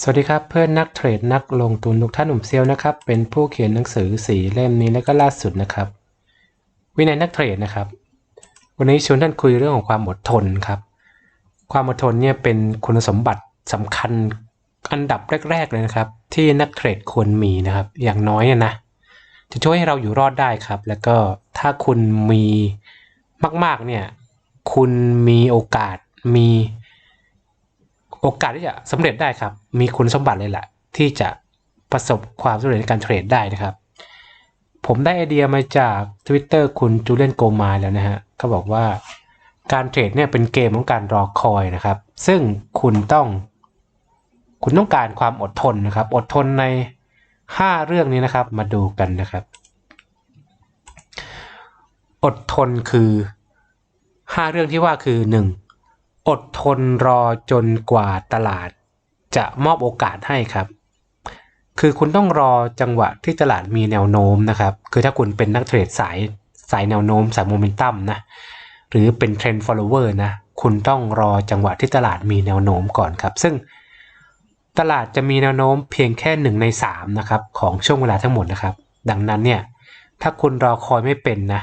สวัสดีครับเพื่อนนักเทรดนักลงทุนทุกท่านหนุ่มเซียวนะครับ เป็นผู้เขียนหนังสือสีเล่มนี้และก็ล่าสุดนะครับ วินัยนักเทรดนะครับ วันนี้ชวนท่านคุยเรื่องของความอดทนครับ ความอดทนเนี่ยเป็นคุณสมบัติสำคัญอันดับแรก ๆ เลยนะครับ ที่นักเทรดควรมีนะครับ อย่างน้อยเนี่ยนะจะช่วยให้เราอยู่รอดได้ครับ แล้วก็ถ้าคุณมีมากๆเนี่ยคุณมีโอกาสมี โอกาสที่จะสำเร็จได้ครับ มีคุณสมบัติเลยแหละที่จะประสบความสำเร็จในการเทรดได้นะครับ ผมได้ไอเดียมาจาก Twitter คุณจูเลียนโกมาแล้วนะฮะเขาบอกว่าการเทรดเนี่ยเป็นเกมของการรอคอยนะครับ ซึ่งคุณต้อง คุณต้องการความอดทนนะครับ อดทนใน 5 เรื่องนี้นะครับ มาดูกันนะครับ อดทนคือ 5 เรื่องที่ว่าคือ 1. อดทนรอจนกว่าตลาด จะมอบโอกาสให้ครับ คือคุณต้องรอจังหวะที่ตลาดมีแนวโน้มนะครับ คือถ้าคุณเป็นนักเทรดสายสายแนวโน้มสายโมเมนตัมนะหรือเป็นเทรนด์ follower นะคุณต้องรอจังหวะที่ตลาดมีแนวโน้มก่อนครับ ซึ่งตลาดจะมีแนวโน้มเพียงแค่หนึ่งในสามนะครับของช่วงเวลาทั้งหมดนะครับ ดังนั้นเนี่ยถ้าคุณรอคอยไม่เป็นนะ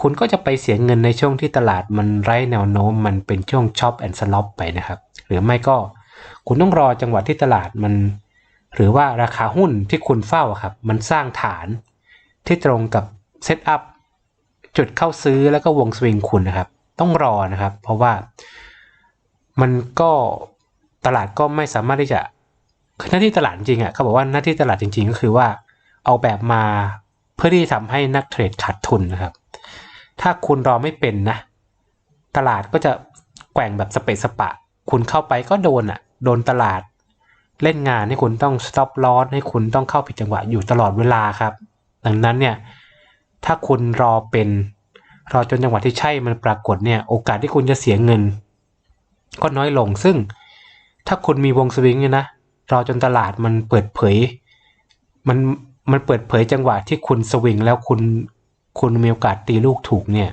คุณก็จะไปเสียเงินในช่วงที่ตลาดมันไร้แนวโน้มมันเป็นช่วงช็อปแอนด์สล็อปไปนะครับ หรือไม่ก็คุณต้องรอจังหวะที่ตลาดมัน หรือว่าราคาหุ้นที่คุณเฝ้าครับ มันสร้างฐานที่ตรงกับเซตอัพจุดเข้าซื้อแล้วก็วงสวิงคุณนะครับ ต้องรอนะครับ เพราะว่ามันก็ตลาดก็ไม่สามารถที่จะหน้าที่ตลาดจริงอะเขาบอกว่าหน้าที่ตลาดจริง ๆ ก็คือว่าเอาแบบมาเพื่อที่จะทำให้นักเทรดขาดทุนนะครับ ถ้าคุณรอไม่เป็นนะ ตลาดก็จะแกว่งแบบสเปซสปะ คุณเข้าไปก็โดนอะ โดนตลาด เล่นงานให้คุณต้อง stop loss ให้คุณต้องเข้าผิดจังหวะอยู่ตลอดเวลาครับ ดังนั้นเนี่ยถ้าคุณรอเป็นรอจนจังหวะที่ใช่มันปรากฏเนี่ย โอกาสที่คุณจะเสียเงิน ก็น้อยลงซึ่ง ถ้าคุณมีวงสวิงเนี่ยนะรอจนตลาดมันเปิดเผย มันมันเปิดเผยจังหวะที่คุณสวิงแล้วคุณ คุณมีโอกาสตีลูกถูกเนี่ย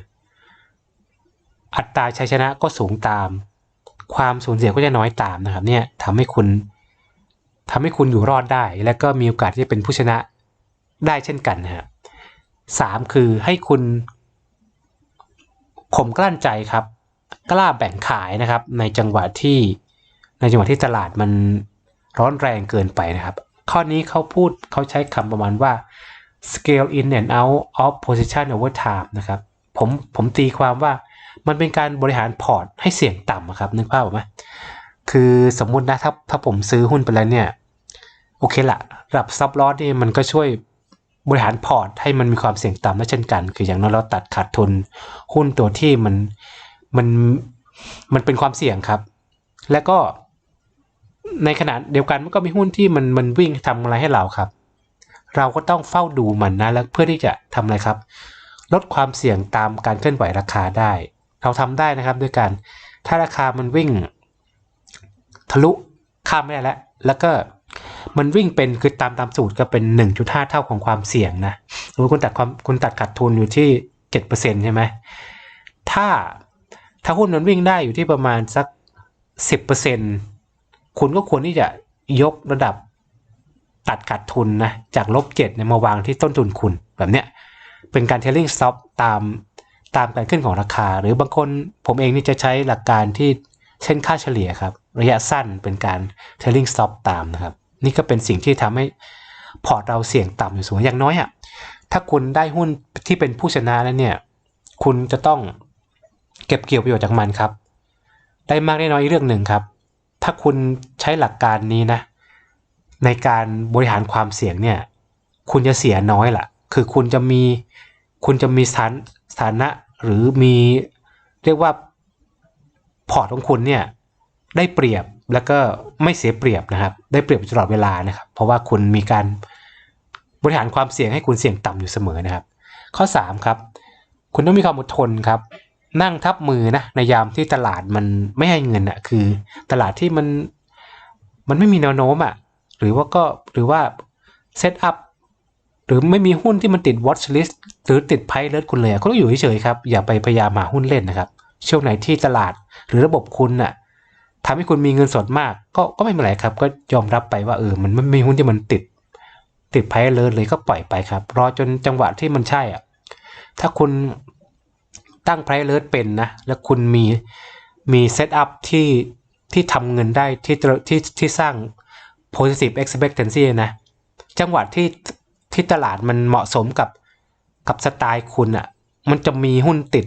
อัตราชัยชนะก็สูงตาม ความสูญเสียก็จะน้อยตามนะครับ เนี่ยทำให้คุณทำให้คุณอยู่รอดได้ และก็มีโอกาสที่จะเป็นผู้ชนะได้เช่นกันนะครับสามคือให้คุณข่มกลั้นใจครับ กล้าแบ่งขายนะครับ ในจังหวะที่ในจังหวะที่ตลาดมันร้อนแรงเกินไปนะครับ ข้อนี้เขาพูดเขาใช้คำประมาณว่า scale in and out of position over time นะครับผมผมตีความว่ามันเป็นการบริหารพอร์ตให้เสี่ยงต่ำอะครับนึกภาพออกไหมคือสมมุตินะถ้าถ้าผมซื้อหุ้นไปแล้วเนี่ย โอเคละระดับซับลอสนี่มันก็ช่วยบริหารพอร์ตให้มันมีความเสี่ยงต่ำและเช่นกัน คืออย่างน้อยเราตัดขาดทุนหุ้นตัวที่มันมันมันเป็นความเสี่ยงครับ และก็ในขณะเดียวกันมันก็มีหุ้นที่มันมันวิ่งทำอะไรให้เราครับ เราก็ต้องเฝ้าดูมันนะแล้วเพื่อที่จะทำอะไรครับ ลดความเสี่ยงตามการเคลื่อนไหวราคาได้ เราทำได้นะครับด้วยการถ้าราคามันวิ่ง ทะลุข้ามไม่ได้แล้วแล้วก็มันวิ่งเป็นคือตามตามสูตรก็เป็น 1.5 เท่าของความเสี่ยงนะสมมติคุณตัดความคุณตัดขาดทุนอยู่ที่ 7%ใช่ไหมถ้าถ้าหุ้นมันวิ่งได้อยู่ที่ประมาณสัก 10%คุณก็ควรที่จะยกระดับ ตัดขาดทุนนะจากลบเนี่ยมาวางที่ต้นทุนคุณแบบเนี้ยเป็นการ tailing stop ตามตามการขึ้นของราคา หรือบางคนผมเองนี่จะใช้หลักการที่เช่นค่าเฉลี่ยครับ ระยะสั้นเป็นการ trailing stop ตามนะครับ นี่ก็เป็นสิ่งที่ทำให้พอร์ตเราเสี่ยงต่ำอยู่สูงอย่างน้อยอะ่ะถ้าคุณได้หุ้นที่เป็นผู้ชนะแล้วเนี่ย คุณจะต้องเก็บเกี่ยวประโยชน์จากมันครับ ได้มากได้น้อยอีกเรื่องหนึ่งครับ ถ้าคุณใช้หลักการนี้นะ ในการบริหารความเสี่ยงเนี่ย คุณจะเสียน้อยล่ะ คือคุณจะมีคุณจะมีสถานสถานะหรือมีเรียกว่าพอร์ตของคุณเนี่ยได้เปรียบแล้วก็ไม่เสียเปรียบนะครับ ได้เปรียบตลอดเวลานะครับ เพราะว่าคุณมีการบริหารความเสี่ยงให้คุณเสี่ยงต่ำอยู่เสมอนะครับ ข้อ3ครับคุณต้องมีความอดทนครับ นั่งทับมือนะในยามที่ตลาดมันไม่ให้เงินอะ่ะคือตลาดที่มันมันไม่มีแนวโน้มอะ่ะ หรือว่าก็หรือว่าเซตอัพหรือไม่มีหุ้นที่มันติด watch list หรือติดไพ่เลิศคุณเลยก็ต้องอยู่เฉยๆครับ อย่าไปพยายามหาหุ้นเล่นนะครับ ช่วงไหนที่ตลาดหรือระบบคุณน่ะทำให้คุณมีเงินสดมาก ก็ก็ไม่เป็นไรครับ ก็ยอมรับไปว่าเออมันไม่มีหุ้นที่มันติด ติดไพ่เลยเลยก็ปล่อยไปครับ รอจนจังหวะที่มันใช่อะถ้าคุณตั้งไพรเลิศเป็นนะ แล้วคุณมีมีเซตอัพที่ที่ทำเงินได้ที่ที่ที่สร้าง positive expectancy นะ จังหวะที่ที่ตลาดมันเหมาะสมกับกับสไตล์คุณอะ่ะ มันจะมีหุ้นติด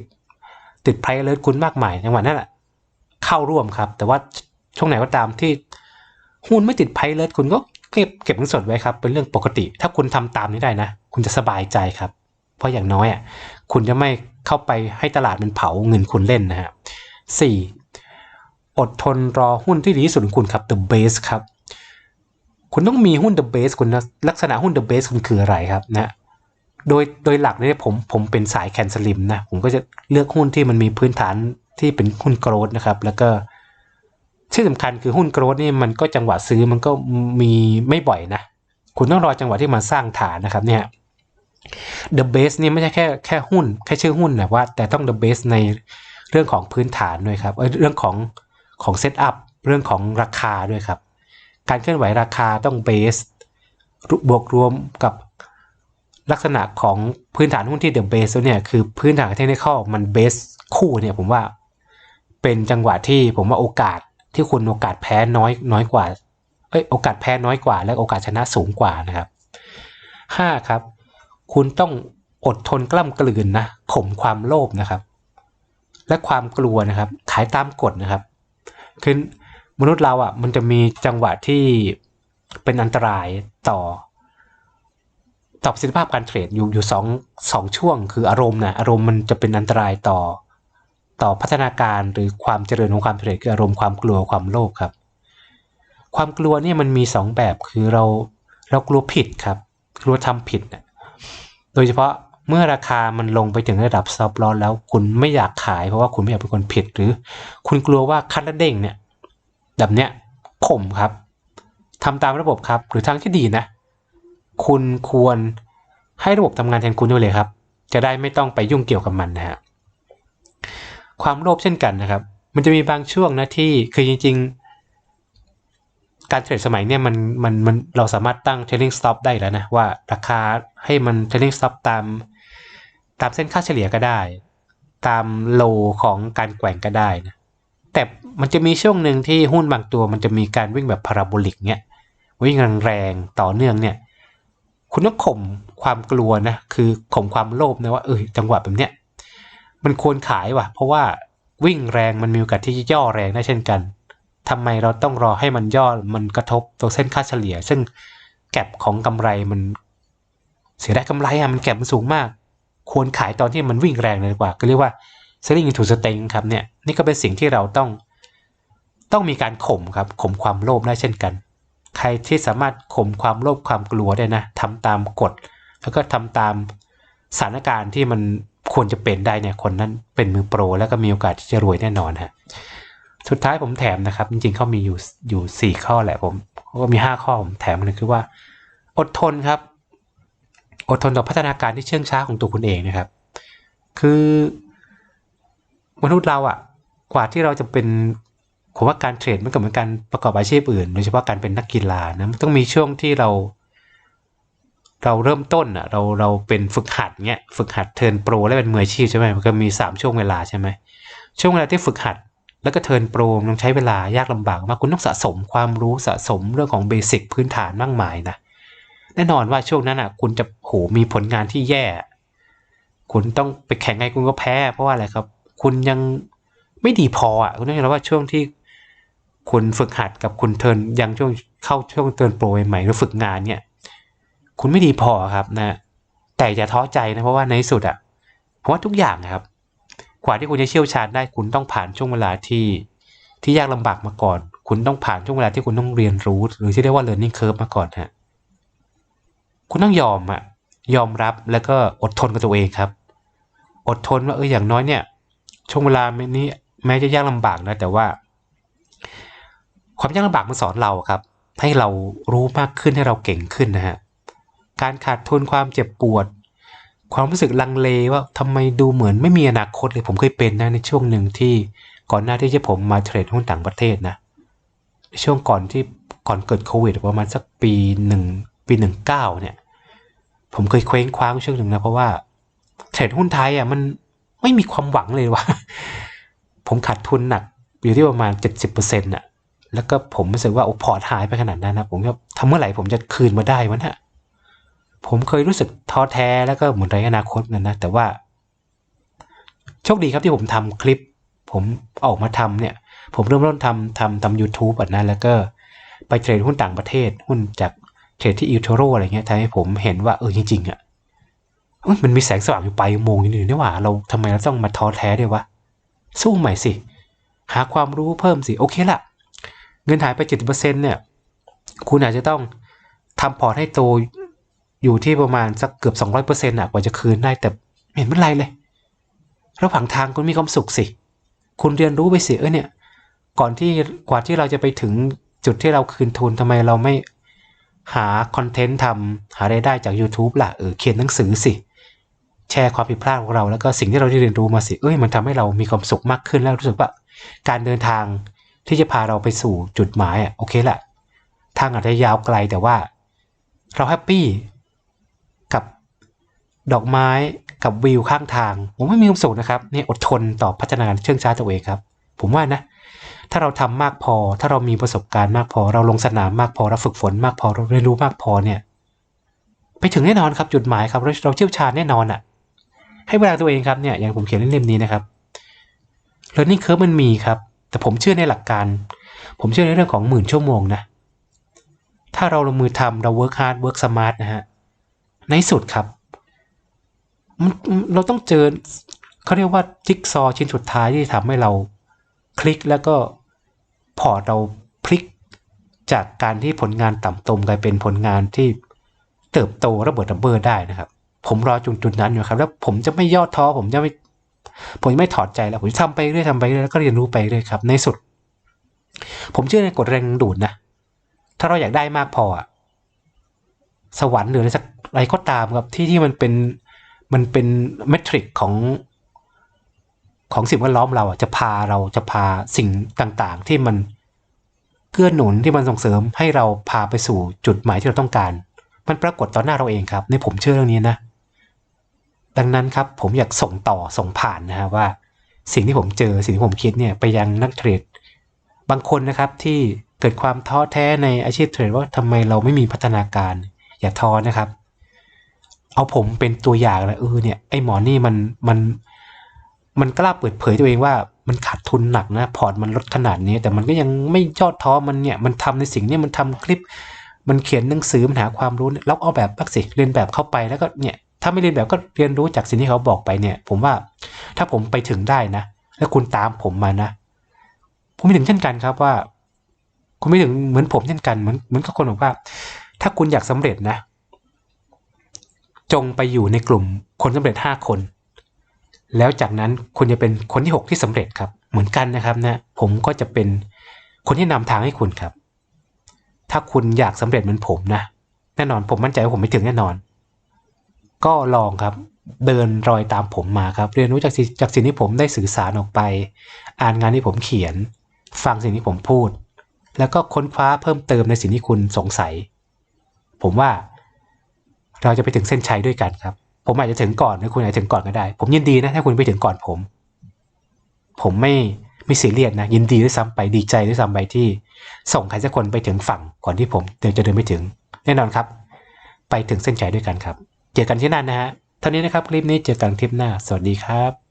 ติดไพรเลิศคุณมากมายจังหวะนั้นแหละเข้าร่วมครับ แต่ว่าช่วงไหนก็ตามที่หุ้นไม่ติดไพรเลิศคุณก็เก็บเก็บเงินสดไว้ครับ เป็นเรื่องปกติ ถ้าคุณทำตามนี้ได้นะ คุณจะสบายใจครับ เพราะอย่างน้อยอะคุณจะไม่เข้าไปให้ตลาดมันเผาเงินคุณเล่นนะฮะสี่อดทนรอหุ้นที่ดีที่สุดของคุณครับ the base ครับ คุณต้องมีหุ้น the base คุณลักษณะหุ้น the base คุณคืออะไรครับนะโดยโดยหลักเนี่ยผมผมเป็นสายแคนสลิมนะ ผมก็จะเลือกหุ้นที่มันมีพื้นฐานที่เป็นหุ้นโกรดนะครับ แล้วก็ที่สำคัญคือหุ้นโกรดนี่มันก็จังหวะซื้อมันก็มีไม่บ่อยนะ คุณต้องรอจังหวะที่มันสร้างฐานนะครับเนี่ย the base นี่ไม่ใช่แค่แค่หุ้น แค่ชื่อหุ้นนะว่า แต่ต้อง the base ในเรื่องของพื้นฐานด้วยครับเรื่องของของเซตอัพเรื่องของราคาด้วยครับ การเคลื่อนไหวราคาต้องเบสบวกรวมกับลักษณะของพื้นฐานหุ้นที่เดอะเบสเนี่ยคือพื้นฐานเทคนิคมันเบสคู่เนี่ยผมว่าเป็นจังหวะที่ผมว่าโอกาสที่คุณโอกาสแพ้น้อยน้อยกว่าเอ้ยโอกาสแพ้น้อยกว่า และโอกาสชนะสูงกว่านะครับห้าครับ คุณต้องอดทนกล้ำกลืนนะข่มความโลภนะครับ และความกลัวนะครับ ขายตามกฎนะครับคือ มนุษย์เราอะ มันจะมีจังหวะที่เป็นอันตรายต่อ ต่อประสิทธิภาพการเทรดอยู่อยู่สองสองช่วง คืออารมณ์นะอารมณ์มันจะเป็นอันตรายต่อ ต่อพัฒนาการหรือความเจริญของความเทรดคืออารมณ์ความกลัวความโลภครับ ความกลัวเนี่ยมันมีสองแบบคือเราเรากลัวผิดครับ กลัวทำผิดนะโดยเฉพาะเมื่อราคามันลงไปถึงระดับซับลอสแล้วคุณไม่อยากขายเพราะว่าคุณไม่อยากเป็นคนผิดหรือ คุณกลัวว่าคัดและเด้งเนี่ย แบบเนี้ยข่มครับทำตามระบบครับ หรือทางที่ดีนะ คุณควรให้ระบบทำงานแทนคุณด้วยเลยครับ จะได้ไม่ต้องไปยุ่งเกี่ยวกับมันนะฮะความโลภเช่นกันนะครับ มันจะมีบางช่วงนะที่คือจริง ๆ การเทรดสมัยเนี่ยมันมันมันเราสามารถตั้ง trailing stop ได้แล้วนะว่าราคาให้มัน trailing stop ตามตามเส้นค่าเฉลี่ยก็ได้ ตามโลของการแกว่งก็ได้นะ มันจะมีช่วงหนึ่งที่หุ้นบางตัว มันจะมีการวิ่งแบบพาราโบลิกเนี่ยวิ่งแรงๆต่อเนื่องเนี่ย คุณต้องข่มความกลัวนะคือข่มความโลภนะว่าเออจังหวะแบบเนี้ยมันควรขายว่ะ เพราะว่าวิ่งแรงมันมีโอกาสที่จะย่อแรงได้เช่นกันทำไมเราต้องรอให้มันย่อมันกระทบตัวเส้นค่าเฉลี่ย ซึ่งแก็บของกำไรมัน เสียได้กำไรอะมันแก็บมันสูงมาก ควรขายตอนที่มันวิ่งแรงเลยดีกว่า ก็เรียกว่า selling into string ครับเนี่ยนี่ก็เป็นสิ่งที่เราต้อง ต้องมีการข่มครับข่มความโลภได้เช่นกัน ใครที่สามารถข่มความโลภความกลัวได้นะทำตามกฎ แล้วก็ทำตามสถานการณ์ที่มันควรจะเป็นได้เนี่ยคนนั้นเป็นมือโปร แล้วก็มีโอกาสที่จะรวยแน่นอนฮะสุดท้ายผมแถมนะครับ จริงๆเขามีอยู่อยู่สี่ข้อแหละผมก็มีห้าข้อผมแถมมันคือว่า อดทนครับ อดทนต่อพัฒนาการที่เชื่องช้าของตัวคุณเองนะครับ คือมนุษย์เราอะกว่าที่เราจะเป็น ผมว่าการเทรดมันก็เหมือนการประกอบอาชีพอื่น โดยเฉพาะการเป็นนักกีฬานะมันต้องมีช่วงที่เรา เราเริ่มต้นอะ เราเราเป็นฝึกหัดเงี้ยฝึกหัดเทิร์นโปรแล้วเป็นมืออาชีพใช่ไหมมันก็มีสามช่วงเวลาใช่ไหมช่วงเวลาที่ฝึกหัด แล้วก็เทิร์นโปรต้องใช้เวลายากลำบากมากคุณต้องสะสมความรู้สะสมเรื่องของเบสิกพื้นฐานมากมายนะแน่นอนว่าช่วงนั้นอะ คุณจะโหมีผลงานที่แย่ คุณต้องไปแข่งไงคุณก็แพ้ เพราะว่าอะไรครับ คุณยังไม่ดีพออะคุณต้องเห็นว่าช่วงที่ คุณฝึกหัดกับคุณเทินยังช่วงเข้าช่วงเทินโปรใหม่หรือฝึกงานเนี่ย คุณไม่ดีพอครับนะแต่อย่าท้อใจนะเพราะว่าในที่สุดอะเพราะว่าทุกอย่างนะครับ กว่าที่คุณจะเชี่ยวชาญได้คุณต้องผ่านช่วงเวลาที่ที่ยากลำบากมาก่อน คุณต้องผ่านช่วงเวลาที่คุณต้องเรียนรู้ หรือที่เรียกว่า learning curve มาก่อนฮะคุณต้องยอมอะยอมรับแล้วก็อดทนกับตัวเองครับ อดทนว่าเอออย่างน้อยเนี่ย ช่วงเวลานี้แม้จะยากลำบากนะแต่ว่า ความยากลำบากมันสอนเราครับ ให้เรารู้มากขึ้นให้เราเก่งขึ้นนะฮะการขาดทุนความเจ็บปวด ความรู้สึกลังเลว่าทำไมดูเหมือนไม่มีอนาคตเลยผมเคยเป็นนะในช่วงหนึ่งที่ก่อนหน้าที่จะผมมาเทรดหุ้นต่างประเทศนะช่วงก่อนที่ก่อนเกิดโควิดประมาณสักปีหนึ่งปีหนึ่งเก้าเนี่ย ผมเคยเคว้งคว้างช่วงหนึ่งนะเพราะว่าเทรดหุ้นไทยอะมันไม่มีความหวังเลยว่ะผมขาดทุนหนักอยู่ที่ประมาณเจ็ดสิบเปอร์เซ็นต์่ะ แล้วก็ผมรู้สึกว่าโอ้พอร์ตหายไปขนาดนั้นนะผมก็ทำเมื่อไหร่ผมจะคืนมาได้วะเนี่ยผมเคยรู้สึกท้อแท้แล้วก็เหมือนไร้อนาคตเหมือนกันนะแต่ว่า โชคดีครับที่ผมทำคลิป ผมออกมาทำเนี่ย ผมเริ่มต้นทำทำทำ YouTube แบบนั้นแล้วก็ไปเทรดหุ้นต่างประเทศ หุ้นจากเทรดที่อิทโรอะไรเงี้ยทำให้ผมเห็นว่าเออจริงๆอะเอ้ยมันมีแสงสว่างอยู่ปลายอุโมงค์นี่นี่หว่า เราทำไมเราต้องมาท้อแท้ด้วยวะสู้ใหม่สิ หาความรู้เพิ่มสิโอเคละ เงินหายไป 70%เนี่ย คุณอาจจะต้องทำพอร์ตให้โตอยู่ที่ประมาณสักเกือบ 200%อะกว่าจะคืนได้แต่ไม่เห็นเป็นไรเลย ระหว่างทางคุณมีความสุขสิ คุณเรียนรู้ไปสิเออเนี่ย ก่อนที่กว่าที่เราจะไปถึงจุดที่เราคืนทุนทำไมเราไม่หาคอนเทนต์ทำหารายได้จาก YouTube ล่ะเออเขียนหนังสือสิ แชร์ความผิดพลาดของเรา แล้วก็สิ่งที่เราได้เรียนรู้มาสิ เอ้ยมันทำให้เรามีความสุขมากขึ้นแล้วรู้สึกว่า การเดินทาง ที่จะพาเราไปสู่จุดหมายอะโอเคแหละทางอาจจะยาวไกลแต่ว่า เราแฮปปี้กับดอกไม้กับวิวข้างทาง ผมไม่มีความสุขนะครับนี่อดทนต่อพัฒนาการเชื่องช้าตัวเองครับ ผมว่านะ ถ้าเราทำมากพอ ถ้าเรามีประสบการณ์มากพอ เราลงสนามมากพอเราฝึกฝนมากพอเราเรียนรู้มากพอเนี่ย ไปถึงแน่นอนครับจุดหมายครับ เราเราเชี่ยวชาญแน่นอนอะ ให้เวลาตัวเองครับเนี่ยอย่างผมเขียนในเล่มนี้นะครับ learning curve มันมีครับ แต่ผมเชื่อในหลักการ ผมเชื่อในเรื่องของหมื่นชั่วโมงนะ ถ้าเราลงมือทำเรา work hard work smart นะฮะ ในสุดครับมันเราต้องเจอเขาเรียกว่าจิ๊กซอว์ชิ้นสุดท้ายที่ทำให้เราคลิกแล้วก็พอเราพลิกจากการที่ผลงานต่ำตมกลายเป็นผลงานที่เติบโตระเบิดระเบ้อได้นะครับ ผมรอจุดจุดนั้นอยู่ครับ แล้วผมจะไม่ย่อท้อผมจะไม่ ผมจะไม่ถอดใจแล้วผมจะทำไปเรื่อยทำไปเรื่อยแล้วก็เรียนรู้ไปเรื่อยครับ ในสุด ผมเชื่อในกฎแรงดูดนะถ้าเราอยากได้มากพออะสวรรค์หรืออะไรสักอะไรก็ตามครับที่ที่มันเป็นมันเป็นเมทริกของของสิ่งแวดล้อมเราอะจะพาเราจะพาสิ่งต่างๆ ที่มันเกื้อหนุนที่มันส่งเสริมให้เราพาไปสู่จุดหมายที่เราต้องการ มันปรากฏต่อหน้าเราเองครับ ในผมเชื่อเรื่องนี้นะ ดังนั้นครับผมอยากส่งต่อส่งผ่านนะฮะว่า สิ่งที่ผมเจอสิ่งที่ผมคิดเนี่ยไปยังนักเทรดบางคนนะครับที่เกิดความท้อแท้ในอาชีพเทรดว่าทำไมเราไม่มีพัฒนาการ อย่าท้อนะครับ เอาผมเป็นตัวอย่างเลยเออเนี่ยไอ้หมอนี่มันมันมันกล้าเปิดเผยตัวเองว่ามันขาดทุนหนักนะพอร์ตมันลดขนาดนี้ แต่มันก็ยังไม่ยอดท้อมันเนี่ยมันทำในสิ่งเนี้มันทำคลิป มันเขียนหนังสือมันหาความรู้แล้วเอาแบบบักสิเรียนแบบเข้าไปแล้วก็เนี่ย ถ้าไม่เรียนแบบก็เรียนรู้จากสิ่งที่เขาบอกไปเนี่ย ผมว่าถ้าผมไปถึงได้นะ แล้วคุณตามผมมานะ ผมไม่ถึงเช่นกันครับว่า คุณไม่ถึงเหมือนผมเช่นกันเหมือนเหมือนกับคนบอกว่า ถ้าคุณอยากสำเร็จนะ จงไปอยู่ในกลุ่มคนสำเร็จห้าคน แล้วจากนั้นคุณจะเป็นคนที่หกที่สำเร็จครับ เหมือนกันนะครับนะ ผมก็จะเป็นคนที่นำทางให้คุณครับ ถ้าคุณอยากสำเร็จเหมือนผมนะแน่นอนผมมั่นใจว่าผมไม่ถึงแน่นอน ก็ลองครับเดินรอยตามผมมาครับ เรียนรู้จากสิ่งจากสิ่งที่ผมได้สื่อสารออกไป อ่านงานที่ผมเขียน ฟังสิ่งที่ผมพูด แล้วก็ค้นคว้าเพิ่มเติมในสิ่งที่คุณสงสัย ผมว่าเราจะไปถึงเส้นชัยด้วยกันครับ ผมอาจจะถึงก่อนหรือคุณอาจจะถึงก่อนก็ได้ ผมยินดีนะถ้าคุณไปถึงก่อนผม ผมไม่ไม่ซียเรียสนะ ยินดีด้วยซ้ำไปดีใจด้วยซ้ำไปที่ ส่งใครสักคนไปถึงฝั่งก่อนที่ผมเดินจะเดินไปถึง แน่นอนครับ ไปถึงเส้นชัยด้วยกันครับ เจอกันที่นั่นนะฮะเท่านี้นะครับคลิปนี้เจอกันคลิปหน้า สวัสดีครับ